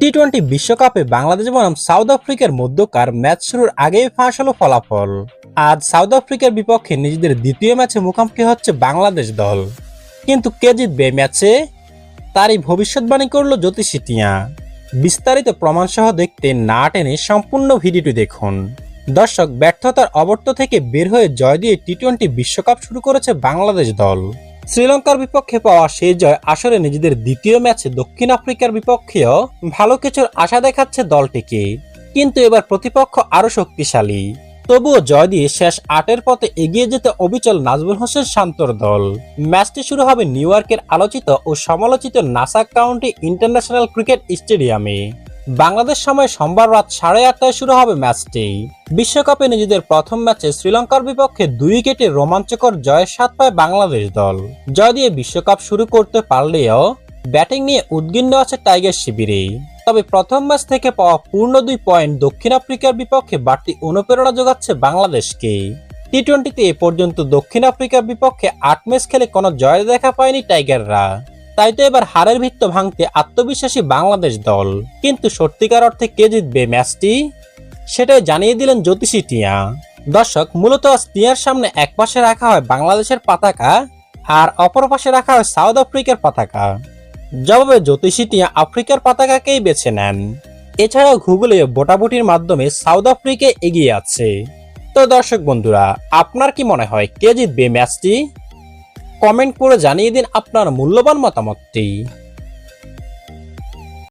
T twenty বিশ্বকাপে বাংলাদেশ বনাম south আফ্রিকার মধ্যকার ম্যাচ শুরুর আগেই ফাঁস হলো ফলাফল। আজ সাউথ আফ্রিকার বিপক্ষে নিজেদের দ্বিতীয় ম্যাচে মুখোমুখি হচ্ছে বাংলাদেশ দল। কিন্তু কে জিতবে ম্যাচে? তারই ভবিষ্যৎবাণী করল জ্যোতিষী টিয়া। বিস্তারিত প্রমাণসহ দেখতে না টেনে সম্পূর্ণ ভিডিওটি দেখুন। দর্শক, ব্যর্থতার অবর্ত থেকে বের হয়ে জয় দিয়ে টি টোয়েন্টি বিশ্বকাপ শুরু করেছে বাংলাদেশ দল। শ্রীলঙ্কার বিপক্ষে পাওয়া সেই জয় আসলে নিজেদের দ্বিতীয় ম্যাচে দক্ষিণ আফ্রিকার বিপক্ষেও ভালো কিছুর আশা দেখাচ্ছে দলটিকে। কিন্তু এবার প্রতিপক্ষ আরও শক্তিশালী। তবুও জয় দিয়ে শেষ আটের পথে এগিয়ে যেতে অবিচল নাজমুল হোসেন শান্তর দল। ম্যাচটি শুরু হবে নিউ আলোচিত ও সমালোচিত নাসা কাউন্টি ইন্টারন্যাশনাল ক্রিকেট স্টেডিয়ামে। বাংলাদেশ সময় সোমবার রাত সাড়ে আটটায় শুরু হবে ম্যাচটি। বিশ্বকাপে নিজেদের প্রথম ম্যাচে শ্রীলঙ্কার বিপক্ষে দুই উইকেটে রোমাঞ্চকর জয়ের স্বাদ পায় বাংলাদেশ দল। জয় দিয়ে বিশ্বকাপ শুরু করতে পারলেও ব্যাটিং নিয়ে উদ্গিন্ন আছে টাইগার শিবিরে। তবে প্রথম ম্যাচ থেকে পাওয়া পূর্ণ দুই পয়েন্ট দক্ষিণ আফ্রিকার বিপক্ষে বাড়তি অনুপ্রেরণা যোগাচ্ছে বাংলাদেশকে। টি টোয়েন্টিতে এ পর্যন্ত দক্ষিণ আফ্রিকার বিপক্ষে আট ম্যাচ খেলে কোনো জয় দেখা পায়নি টাইগাররা। তাই তো এবার হারের ভিত্ত ভাঙতে আত্মবিশ্বাসী বাংলাদেশ দল। কিন্তু সত্যিকার অর্থে কে জিতবে ম্যাচটি? সেটাই জানিয়ে দিলেন জ্যোতিষী টিয়া। দর্শক, মূলত আজ টিয়ার সামনে এক পাশে রাখা হয় বাংলাদেশের পতাকা আর অপর পাশে রাখা হয় সাউথ আফ্রিকার পতাকা। জবাবে জ্যোতিষী টিয়া আফ্রিকার পতাকাকেই বেছে নেন। এছাড়াও গুগলে ভোটাভুটির মাধ্যমে সাউথ আফ্রিকা এগিয়ে আছে। তো দর্শক বন্ধুরা, আপনার কি মনে হয় কে জিতবে ম্যাচটি? কমেন্ট করে জানিয়ে দিন আপনার মূল্যবান মতামতটি।